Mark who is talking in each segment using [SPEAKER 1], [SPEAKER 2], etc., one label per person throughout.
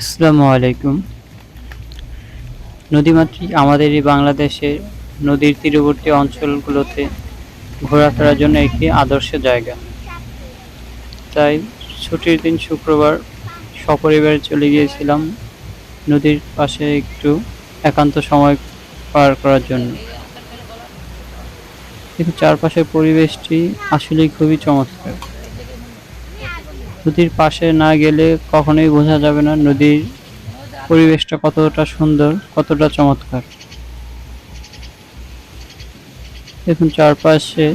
[SPEAKER 1] আসসালামু আলাইকুম। নদীমাতৃক আমাদের এই বাংলাদেশের নদীর তীরবর্তী অঞ্চলগুলোতে ঘোরাফেরার জন্য একটি আদর্শ জায়গা। তাই ছুটির দিন শুক্রবার সপরিবারে চলে গিয়েছিলাম নদীর পাশে একটু একান্ত সময় পার করার জন্য। কিন্তু চারপাশের পরিবেশটি আসলেই খুবই চমৎকার। নদীর পাশে না গেলে কখনোই বোঝা যাবে না নদীর পরিবেশটা কতটা সুন্দর, কতটা চমৎকার। দেখুন, চারপাশে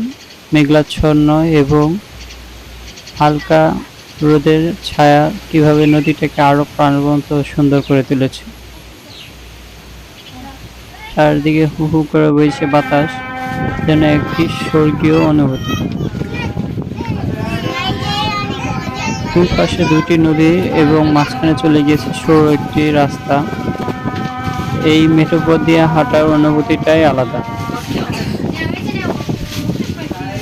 [SPEAKER 1] মেঘলাচ্ছন্ন এবং হালকা রোদের ছায়া কীভাবে নদীটাকে আরও প্রাণবন্ত সুন্দর করে তুলেছে। চারদিকে হু হু করে বইছে বাতাস, যেন একটি স্বর্গীয় অনুভূতি। দুই পাশে দুটি নদী এবং মাঝখানে চলে গিয়েছে সরু একটি রাস্তা। এই মেঠো পথ দিয়ে হাঁটার অনুভূতিটাই আলাদা।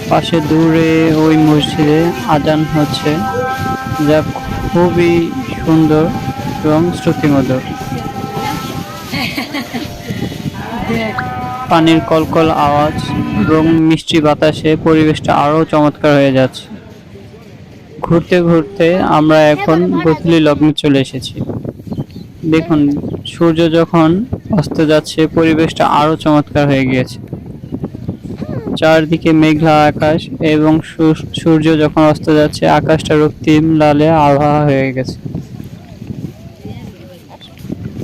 [SPEAKER 1] পাশে দূরে ওই মসজিদে আজান হচ্ছে, যা খুবই সুন্দর এবং শ্রুতিমধুর। পানির কলকল আওয়াজ এবং মিষ্টি বাতাসে পরিবেশটা আরও চমৎকার হয়ে যাচ্ছে। ঘুরতে ঘুরতে আমরা এখন গোধূলি লগ্নে চলে এসেছি। দেখুন, সূর্য যখন অস্ত যাচ্ছে, পরিবেশটা আরও চমৎকার হয়ে গিয়েছে। চারদিকে মেঘলা আকাশ এবং সূর্য যখন অস্ত যাচ্ছে, আকাশটা রক্তিম লালে আবহাওয়া হয়ে গেছে।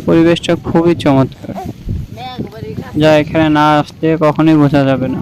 [SPEAKER 1] পরিবেশটা খুবই চমৎকার। যা এখানে না আসলে কখনোই বোঝা যাবে না।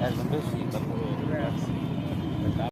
[SPEAKER 2] মাই
[SPEAKER 3] আমি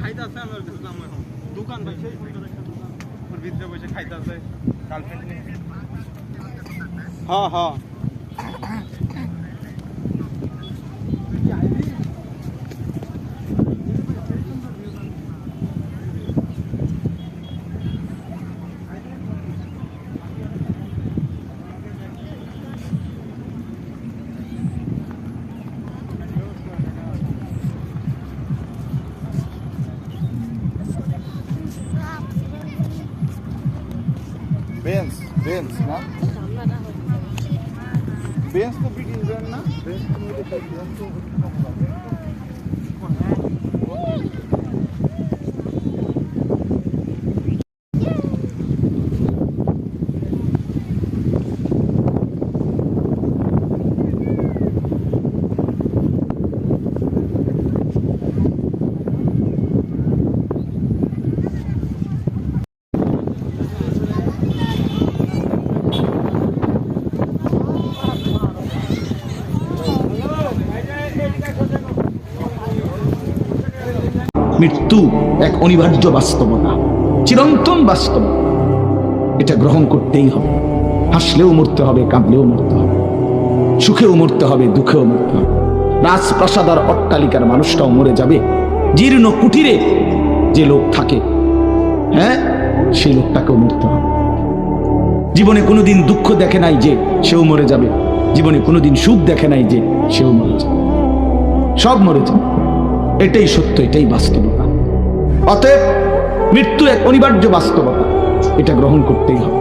[SPEAKER 4] খাইতে আছে আমার কাছে দাম এখন। দোকান ভাই সেই দোকান। ওর ভিতরে বসে খাইতে আছে গার্লফ্রেন্ড নিয়ে। হ্যাঁ হ্যাঁ। বেঞ্চ বেঞ্চ না? বেঞ্চ তো ব্রিটিশ ব্র্যান্ড না? বেঞ্চ তো
[SPEAKER 5] মৃত্যু এক অনিবার্য বাস্তবতা, চিরন্তন বাস্তবতা এটা গ্রহণ করতেই হবে। হাসলেও মরতে হবে, কাঁদলেও মরতে হবে। সুখেও মরতে হবে, দুঃখেও মরতে হবে। রাজপ্রাসাদ আর অট্টালিকার মানুষটাও মরে যাবে। জীর্ণ কুটিরে যে লোক থাকে হ্যাঁ সেই লোকটাকেও মরতে হবে। জীবনে কোনোদিন দুঃখ দেখে নাই যে সেও মরে যাবে। জীবনে কোনোদিন সুখ দেখে নাই যে সেও মরে যাবে। সব মরে যাবে। এটাই সত্য এটাই বাস্তবতা। অতএব মৃত্যু এক অনিবার্য বাস্তবতা। এটা গ্রহণ করতেই হবে।